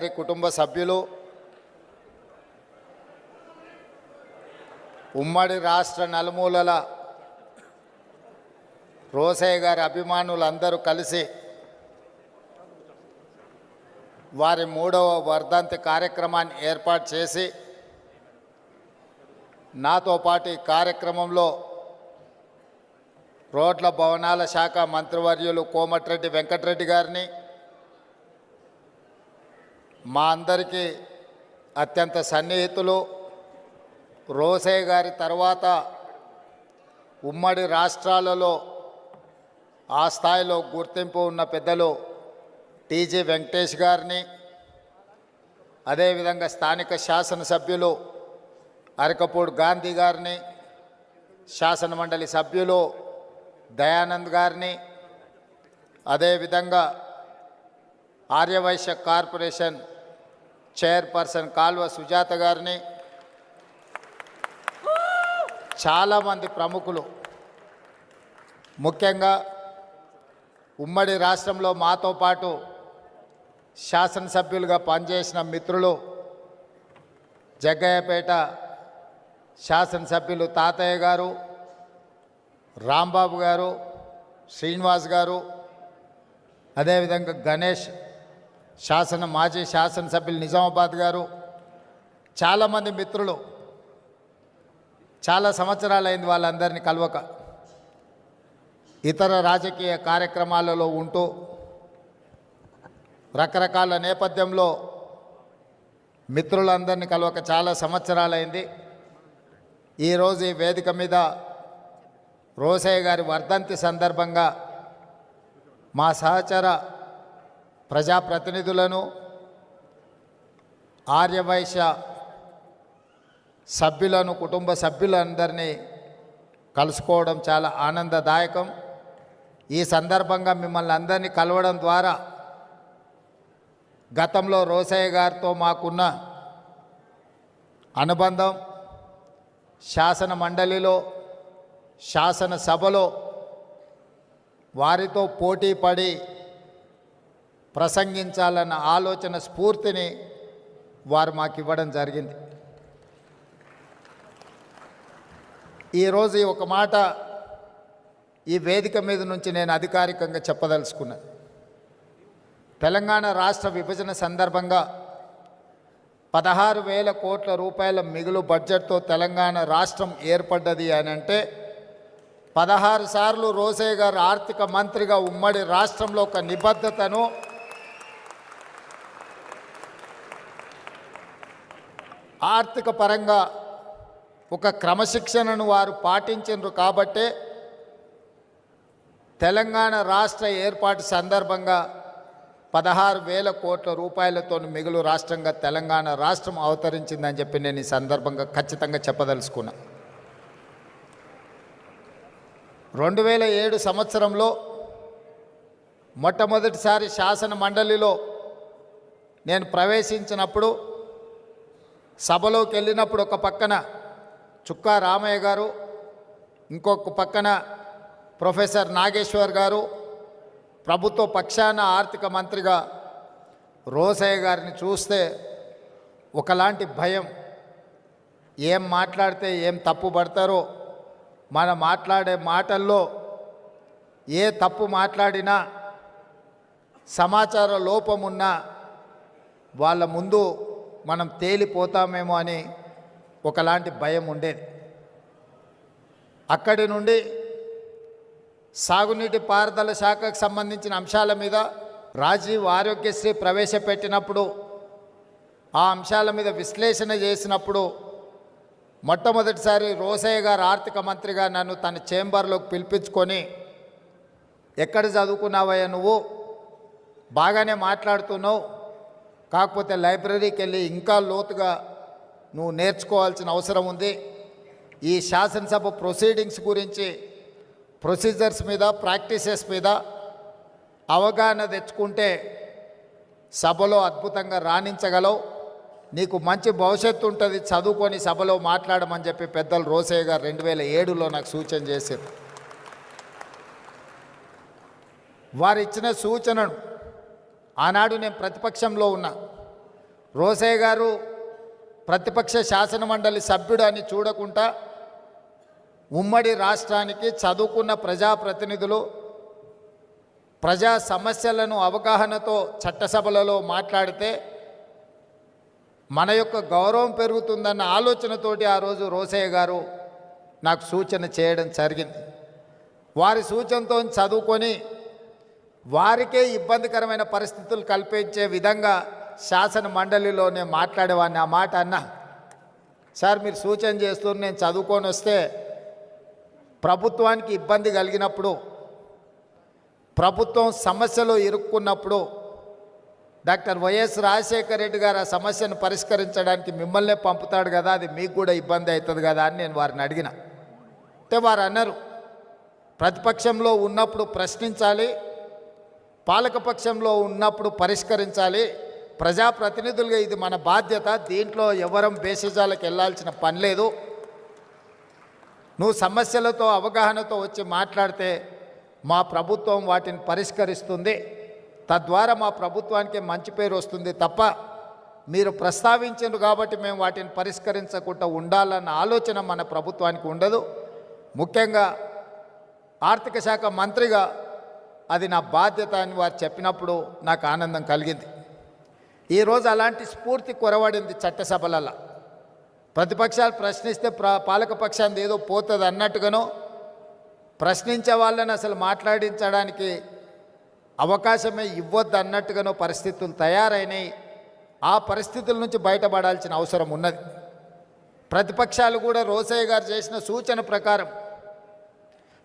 గారి కుటుంబ సభ్యులు ఉమ్మడి రాష్ట్ర నలుమూలల రోసయ్య గారి అభిమానులందరూ కలిసి వారి మూడవ వర్ధంతి కార్యక్రమాన్ని ఏర్పాటు చేసి నాతో పాటు ఈ కార్యక్రమంలో రోడ్ల భవనాల శాఖ మంత్రివర్యులు కోమటిరెడ్డి వెంకటరెడ్డి గారిని మా అందరికీ అత్యంత సన్నిహితులు రోసయ్య గారి తర్వాత ఉమ్మడి రాష్ట్రాలలో ఆ స్థాయిలో గుర్తింపు ఉన్న పెద్దలు టీజీ వెంకటేష్ గారిని అదేవిధంగా స్థానిక శాసనసభ్యులు అరకపూడి గాంధీ గారిని శాసనమండలి సభ్యులు దయానంద్ గారిని అదేవిధంగా ఆర్యవైశ్య కార్పొరేషన్ చైర్పర్సన్ కాల్వ సుజాత గారిని. చాలామంది ప్రముఖులు. ముఖ్యంగా ఉమ్మడి రాష్ట్రంలో మాతో పాటు శాసనసభ్యులుగా పనిచేసిన మిత్రులు జగ్గయ్యపేట శాసనసభ్యులు తాతయ్య గారు రాంబాబు గారు శ్రీనివాస్ గారు అదేవిధంగా గణేష్ శాసన మాజీ శాసనసభ్యులు నిజామాబాద్ గారు చాలామంది మిత్రులు చాలా సంవత్సరాలైంది వాళ్ళందరినీ కలవక ఇతర రాజకీయ కార్యక్రమాలలో ఉంటూ రకరకాల నేపథ్యంలో మిత్రులందరినీ కలవక చాలా సంవత్సరాలైంది. ఈరోజు ఈ వేదిక మీద రోసయ్య గారి వర్ధంతి సందర్భంగా మా సహచర ప్రజాప్రతినిధులను ఆర్యవైశ్య సభ్యులను కుటుంబ సభ్యులందరినీ కలుసుకోవడం చాలా ఆనందదాయకం. ఈ సందర్భంగా మిమ్మల్ని అందరినీ కలవడం ద్వారా గతంలో రోసయ్య గారితో మాకున్న అనుబంధం శాసన మండలిలో శాసనసభలో వారితో పోటీ పడి ప్రసంగించాలన్న ఆలోచన స్ఫూర్తిని వారు మాకు ఇవ్వడం జరిగింది. ఈరోజు ఈ ఒక మాట ఈ వేదిక మీద నుంచి నేను అధికారికంగా చెప్పదలుచుకున్నాను తెలంగాణ రాష్ట్ర విభజన సందర్భంగా పదహారు వేల కోట్ల రూపాయల మిగులు బడ్జెట్తో తెలంగాణ రాష్ట్రం ఏర్పడ్డది అని అంటే పదహారు సార్లు రోసే గారు ఆర్థిక మంత్రిగా ఉమ్మడి రాష్ట్రంలో ఒక నిబద్ధతను ఆర్థిక పరంగా ఒక క్రమశిక్షణను వారు పాటించరు కాబట్టే తెలంగాణ రాష్ట్ర ఏర్పాటు సందర్భంగా పదహారు వేల కోట్ల రూపాయలతో మిగులు రాష్ట్రంగా తెలంగాణ రాష్ట్రం అవతరించిందని చెప్పి నేను ఈ సందర్భంగా ఖచ్చితంగా చెప్పదలుచుకున్నా. రెండు వేల ఏడు సంవత్సరంలో మొట్టమొదటిసారి శాసన మండలిలో నేను ప్రవేశించినప్పుడు సభలోకి వెళ్ళినప్పుడు ఒక పక్కన చుక్కా రామయ్య గారు ఇంకొక పక్కన ప్రొఫెసర్ నాగేశ్వర్ గారు ప్రభుత్వ పక్షాన ఆర్థిక మంత్రిగా రోసయ్య గారిని చూస్తే ఒకలాంటి భయం. ఏం మాట్లాడితే ఏం తప్పు పడతారో మనం మాట్లాడే మాటల్లో ఏ తప్పు మాట్లాడినా సమాచార లోపమున్నా వాళ్ళ ముందు మనం తేలిపోతామేమో అని ఒకలాంటి భయం ఉండేది. అక్కడి నుండి సాగునీటి పారుదల శాఖకు సంబంధించిన అంశాల మీద రాజీవ్ ఆరోగ్యశ్రీ ప్రవేశపెట్టినప్పుడు ఆ అంశాల మీద విశ్లేషణ చేసినప్పుడు మొట్టమొదటిసారి రోసయ్య గారు ఆర్థిక మంత్రిగా నన్ను తన చేంబర్లోకి పిలిపించుకొని ఎక్కడ చదువుకున్నావయ్యా నువ్వు? బాగానే మాట్లాడుతున్నావు. కాకపోతే లైబ్రరీకి వెళ్ళి ఇంకా లోతుగా నువ్వు నేర్చుకోవాల్సిన అవసరం ఉంది. ఈ శాసనసభ ప్రొసీడింగ్స్ గురించి ప్రొసీజర్స్ మీద ప్రాక్టీసెస్ మీద అవగాహన తెచ్చుకుంటే సభలో అద్భుతంగా రాణించగలవు. నీకు మంచి భవిష్యత్తు ఉంటుంది చదువుకొని సభలో మాట్లాడమని చెప్పి పెద్దలు రోసయ్య గారు రెండు వేల ఏడులో నాకు సూచన చేశారు. వారు ఇచ్చిన సూచనను ఆనాడు నేను ప్రతిపక్షంలో ఉన్నా. రోసయ్య గారు ప్రతిపక్ష శాసనమండలి సభ్యుడు అని చూడకుండా ఉమ్మడి రాష్ట్రానికి చదువుకున్న ప్రజాప్రతినిధులు ప్రజా సమస్యలను అవగాహనతో చట్టసభలలో మాట్లాడితే మన యొక్క గౌరవం పెరుగుతుందన్న ఆలోచనతోటి ఆ రోజు రోసయ్య గారు నాకు సూచన చేయడం జరిగింది. వారి సూచనతో చదువుకొని వారికే ఇబ్బందికరమైన పరిస్థితులు కల్పించే విధంగా శాసన మండలిలో నేను మాట్లాడేవాడిని. ఆ మాట అన్నా సార్ మీరు సూచన చేస్తూ నేను చదువుకొని వస్తే ప్రభుత్వానికి ఇబ్బంది కలిగినప్పుడు ప్రభుత్వం సమస్యలో ఇరుక్కున్నప్పుడు డాక్టర్ వైఎస్ రాజశేఖర రెడ్డి గారు ఆ సమస్యను పరిష్కరించడానికి మిమ్మల్నే పంపుతాడు కదా అది మీకు కూడా ఇబ్బంది అవుతుంది కదా అని నేను వారిని అడిగిన. అంటే వారు అన్నారు ప్రతిపక్షంలో ఉన్నప్పుడు ప్రశ్నించాలి పాలకపక్షంలో ఉన్నప్పుడు పరిష్కరించాలి. ప్రజాప్రతినిధులుగా ఇది మన బాధ్యత. దీంట్లో ఎవరం భేషజాలకు వెళ్ళాల్సిన పని లేదు. నువ్వు సమస్యలతో అవగాహనతో వచ్చి మాట్లాడితే మా ప్రభుత్వం వాటిని పరిష్కరిస్తుంది. తద్వారా మా ప్రభుత్వానికి మంచి పేరు వస్తుంది తప్ప మీరు ప్రస్తావించారు కాబట్టి మేము వాటిని పరిష్కరించకుండా ఉండాలన్న ఆలోచన మన ప్రభుత్వానికి ఉండదు. ముఖ్యంగా ఆర్థిక శాఖ మంత్రిగా అది నా బాధ్యత అని వారు చెప్పినప్పుడు నాకు ఆనందం కలిగింది. ఈరోజు అలాంటి స్ఫూర్తి కొరవడింది చట్టసభలలో ప్రతిపక్షాలు ప్రశ్నిస్తే ప్ర పాలకపక్షాన్ని ఏదో పోతుంది అన్నట్టుగానో ప్రశ్నించే వాళ్ళని అసలు మాట్లాడించడానికి అవకాశమే ఇవ్వద్దు అన్నట్టుగానో పరిస్థితులు తయారైనాయి. ఆ పరిస్థితుల నుంచి బయటపడాల్సిన అవసరం ఉన్నది. ప్రతిపక్షాలు కూడా రోసయ్య గారు చేసిన సూచన ప్రకారం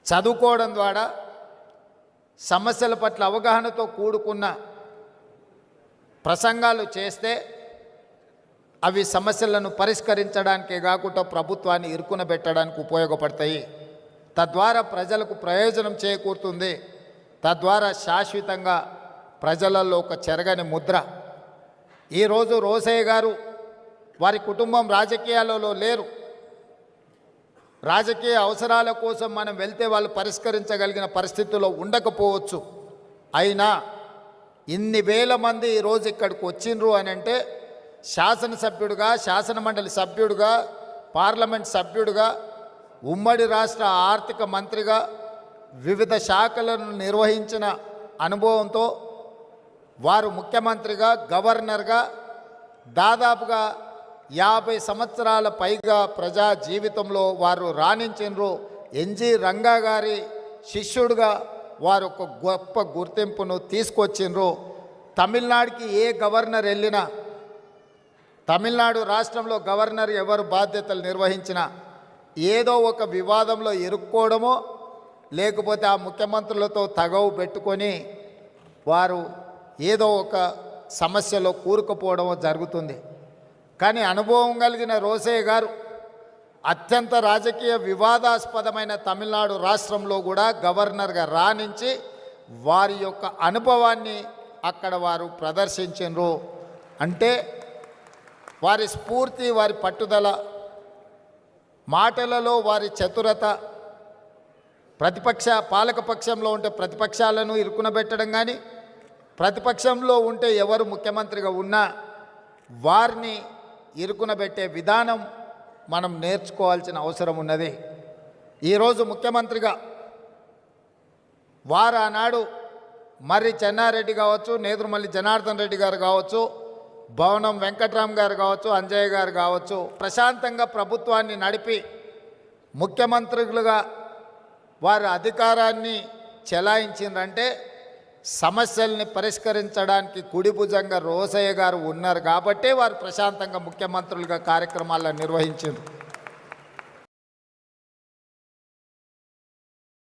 చదువుకోవడం ద్వారా సమస్యల పట్ల అవగాహనతో కూడుకున్న ప్రసంగాలు చేస్తే అవి సమస్యలను పరిష్కరించడానికే కాకుండా ప్రభుత్వాన్ని ఇరుకున పెట్టడానికి ఉపయోగపడతాయి. తద్వారా ప్రజలకు ప్రయోజనం చేకూరుతుంది. తద్వారా శాశ్వతంగా ప్రజలలో ఒక చెరగని ముద్ర. ఈరోజు రోసయ్య గారు వారి కుటుంబం రాజకీయాలలో లేరు. రాజకీయ అవసరాల కోసం మనం వెళ్తే వాళ్ళు పరిష్కరించగలిగిన పరిస్థితుల్లో ఉండకపోవచ్చు. అయినా ఇన్ని వేల మంది ఈరోజు ఇక్కడికి వచ్చిండ్రు అని అంటే శాసనసభ్యుడిగా శాసనమండలి సభ్యుడిగా పార్లమెంట్ సభ్యుడిగా ఉమ్మడి రాష్ట్ర ఆర్థిక మంత్రిగా వివిధ శాఖలను నిర్వహించిన అనుభవంతో వారు ముఖ్యమంత్రిగా గవర్నర్గా దాదాపుగా యాభై సంవత్సరాల పైగా ప్రజా జీవితంలో వారు రాణించినరు. ఎన్జి రంగా గారి శిష్యుడుగా వారు ఒక గొప్ప గుర్తింపును తీసుకొచ్చిండ్రు. తమిళనాడుకి ఏ గవర్నర్ వెళ్ళినా తమిళనాడు రాష్ట్రంలో గవర్నర్ ఎవరు బాధ్యతలు నిర్వహించినా ఏదో ఒక వివాదంలో ఇరుక్కోవడమో లేకపోతే ఆ ముఖ్యమంత్రులతో తగవు పెట్టుకొని వారు ఏదో ఒక సమస్యలో కూరుకుపోవడమో జరుగుతుంది. కానీ అనుభవం కలిగిన రోసయ్య గారు అత్యంత రాజకీయ వివాదాస్పదమైన తమిళనాడు రాష్ట్రంలో కూడా గవర్నర్గా రాణించి వారి యొక్క అనుభవాన్ని అక్కడ వారు ప్రదర్శించరు అంటే వారి స్ఫూర్తి వారి పట్టుదల మాటలలో వారి చతురత ప్రతిపక్ష పాలకపక్షంలో ఉంటే ప్రతిపక్షాలను ఇరుకునబెట్టడం కానీ ప్రతిపక్షంలో ఉంటే ఎవరు ముఖ్యమంత్రిగా ఉన్నా వారిని ఇరుకునబెట్టే విధానం మనం నేర్చుకోవాల్సిన అవసరం ఉన్నది. ఈరోజు ముఖ్యమంత్రిగా వారు ఆనాడు మర్రి చెన్నారెడ్డి కావచ్చు నేదురుమల్లి జనార్దన్ రెడ్డి గారు కావచ్చు భవనం వెంకట్రామ్ గారు కావచ్చు అంజయ్య గారు కావచ్చు ప్రశాంతంగా ప్రభుత్వాన్ని నడిపి ముఖ్యమంత్రులుగా వారు అధికారాన్ని చెలాయించిందంటే సమస్యల్ని పరిష్కరించడానికి కుడి భుజంగా రోసయ్య గారు ఉన్నారు కాబట్టే వారు ప్రశాంతంగా ముఖ్యమంత్రులుగా కార్యక్రమాలను నిర్వహించారు.